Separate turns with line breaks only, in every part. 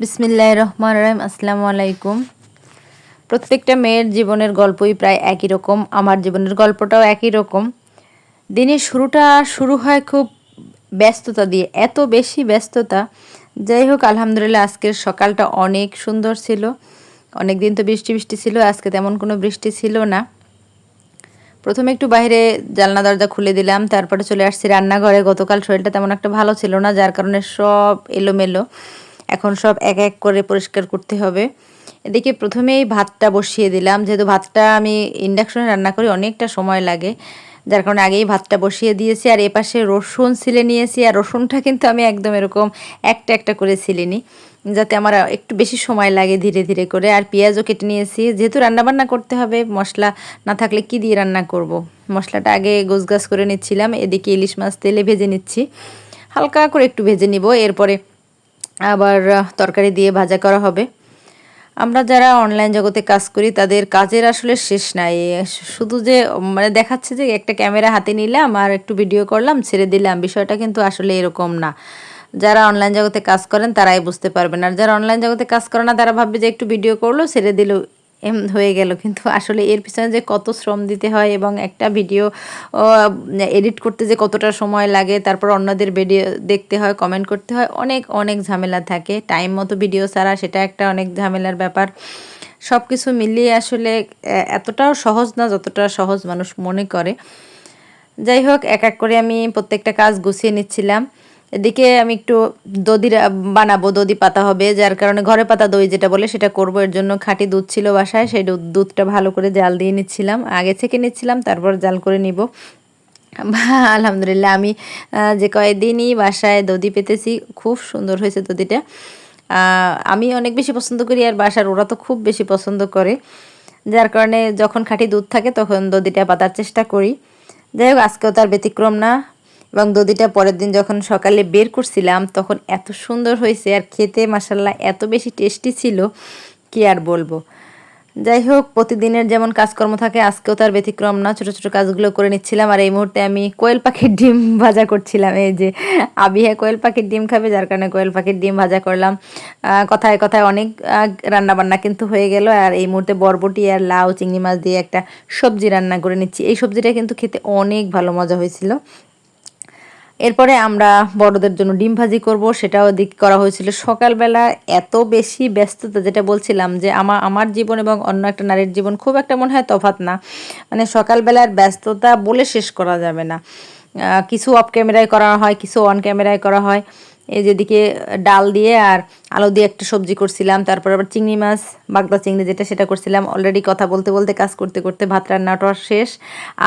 বিসমিল্লাহ রহমান রহিম। আসসালামু আলাইকুম। প্রত্যেকটা মেয়ের জীবনের গল্পই প্রায় একই রকম, আমার জীবনের গল্পটাও একই রকম। দিনের শুরুটা শুরু হয় খুব ব্যস্ততা দিয়ে, এত বেশি ব্যস্ততা। যাই হোক, আলহামদুলিল্লাহ, আজকের সকালটা অনেক সুন্দর ছিল। অনেক দিন তো বৃষ্টি বৃষ্টি ছিল, আজকে তেমন কোনো বৃষ্টি ছিল না। প্রথমে একটু বাইরে জানলা দরজা খুলে দিলাম, তারপরে চলে আসছি রান্নাঘরে। গতকাল শরীরটা তেমন একটা ভালো ছিল না, যার কারণে সব এলোমেলো। এখন সব এক এক করে পরিষ্কার করতে হবে। এদিকে প্রথমেই ভাতটা বসিয়ে দিলাম। যেহেতু ভাতটা আমি ইন্ডাকশনে রান্না করি, অনেকটা সময় লাগে। যার কারণে আগেই ভাতটা বসিয়ে দিয়েছি। আর এপাশে রসুন ছিলে নিয়েছি। আর রসুনটা কিন্তু আমি একদম এরকম একটা একটা করে ছিলে নিই যাতে আমার একটু বেশি সময় লাগে ধীরে ধীরে করে। আর পেঁয়াজও কেটে নিয়েছি। যেহেতু রান্নাবান্না করতে হবে, মশলা না থাকলে কি দিয়ে রান্না করব। মশলাটা আগে গোছগাছ করে নিচ্ছিলাম। এদিকে ইলিশ মাছ তেলে ভেজে নিচ্ছি। হালকা করে একটু ভেজে নিব। এরপরে আবার তরকারি দিয়ে ভাজা করা হবে। আমরা যারা অনলাইন জগতে কাজ করি, তাদের কাজের আসলে শেষ নাই। শুধু যে মানে দেখাচ্ছে যে, একটা ক্যামেরা হাতে নিলাম আর একটু ভিডিও করলাম, ছেড়ে দিলাম। বিষয়টা কিন্তু আসলে এরকম না। যারা অনলাইন জগতে কাজ করেন, তারাই বুঝতে পারবেন। আর যারা অনলাইন জগতে কাজ করে না, তারা ভাববে যে একটু ভিডিও করল, ছেড়ে দিল হয়ে গেল। কিন্তু আসলে এর পিছনে যে কত শ্রম দিতে হয় এবং একটা ভিডিও এডিট করতে যে কতটা সময় লাগে, তারপর অন্যদের ভিডিও দেখতে হয় কমেন্ট করতে হয়, অনেক অনেক ঝামেলা থাকে। টাইম মতো ভিডিও ছাড়া সেটা একটা অনেক ঝামেলার ব্যাপার। সব কিছু মিলিয়ে আসলে এতটাও সহজ না যতটা সহজ মানুষ মনে করে। যাই হোক, এক এক করে আমি প্রত্যেকটা কাজ গুছিয়ে নিচ্ছিলাম। এদিকে আমি একটু দধি বানাবো, দধি পাতা হবে, যার কারণে ঘরে পাতা দই যেটা বলে সেটা করব। এর জন্য খাঁটি দুধ ছিল বাসায়, সেই দুধটা ভালো করে জাল দিয়ে নিচ্ছিলাম। আগে থেকে নিচ্ছিলাম, তারপর জাল করে নিব। আলহামদুলিল্লাহ আমি যে কয়েকদিনই বাসায় দধি পেতেছি, খুব সুন্দর হয়েছে দধিটা। আমি অনেক বেশি পছন্দ করি আর বাসার ওরা তো খুব বেশি পছন্দ করে। যার কারণে যখন খাঁটি দুধ থাকে তখন দধিটা পাতার চেষ্টা করি। যাই হোক, আজকেও তার ব্যতিক্রম না। এবং দধিটা পরের দিন যখন সকালে বের করছিলাম, তখন এত সুন্দর হয়েছে আর খেতে মাসাল্লাহ এত বেশি টেস্টি ছিল, কি আর বলব। যাই হোক, প্রতিদিনের যেমন কাজকর্ম থাকে, আজকেও তার ব্যতিক্রম না, ছোটো ছোটো কাজগুলো করে নিচ্ছিলাম আর এই মুহূর্তে আমি কোয়েল পাখির ডিম ভাজা করছিলাম। এই যে আবিহা কোয়েল পাখির ডিম খাবে, যার কারণে কোয়েল পাখির ডিম ভাজা করলাম। কথায় কথায় অনেক রান্নাবান্না কিন্তু হয়ে গেল আর এই মুহূর্তে বরবটি আর লাউ, চিংড়ি মাছ দিয়ে একটা সবজি রান্না করে নিচ্ছি। এই সবজিটা কিন্তু খেতে অনেক ভালো মজা হয়েছিল। এরপরে আমরা বড়দের জন্য ডিম ভাজি করব। সেটাও দিক করা হয়েছিল। সকালবেলা এত বেশি ব্যস্ততা, যেটা বলছিলাম যে আমার আমার জীবন এবং অন্য একটা নারীর জীবন খুব একটা মনে হয় তফাত না। মানে সকালবেলার ব্যস্ততা বলে শেষ করা যাবে না। কিছু অফ ক্যামেরায় করা হয়, কিছু অন ক্যামেরায় করা হয়। এই যেদিকে ডাল দিয়ে আর আলু দিয়ে একটা সবজি করছিলাম, তারপর আবার চিংড়ি মাছ, বাগদা চিংড়ি যেটা সেটা করছিলাম। অলরেডি কথা বলতে বলতে কাজ করতে করতে ভাত রান্নাটা শেষ।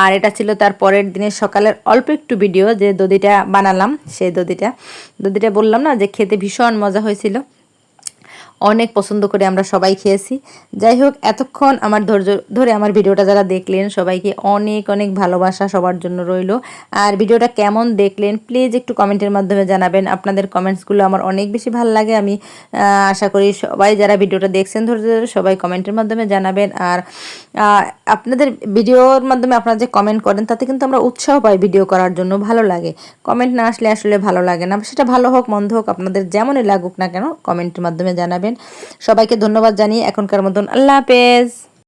আর এটা ছিল তার পরের দিনের সকালের অল্প একটু ভিডিও যে দদিটা বানালাম, সেই দদিটা দদিটা বললাম না যে খেতে ভীষণ মজা হয়েছিল। অনেক পছন্দ করে আমরা সবাই খেয়েছি। যাই হোক এতক্ষণ আমার ধৈর্য ধরে আমার ভিডিওটা যারা দেখলেন, সবাইকে অনেক অনেক ভালোবাসা সবার জন্য রইল। আর ভিডিওটা কেমন দেখলেন প্লিজ একটু কমেন্টের মাধ্যমে জানাবেন। আপনাদের কমেন্টসগুলো আমার অনেক বেশি ভালো লাগে। আমি আশা করি সবাই যারা ভিডিওটা দেখছেন ধৈর্য ধরে সবাই কমেন্টের মাধ্যমে জানাবেন। আর আপনাদের ভিডিওর মাধ্যমে আপনারা যে কমেন্ট করেন, তাতে কিন্তু আমরা উৎসাহ পাই ভিডিও করার জন্য, ভালো লাগে। কমেন্ট না আসলে আসলে ভালো লাগে না। সেটা ভালো হোক, মন্দ হোক, আপনাদের যেমনই লাগুক না কেন, কমেন্টের মাধ্যমে জানাবেন। সবাইকে ধন্যবাদ জানিয়ে এখনকার মতন আল্লাহ হাফেজ।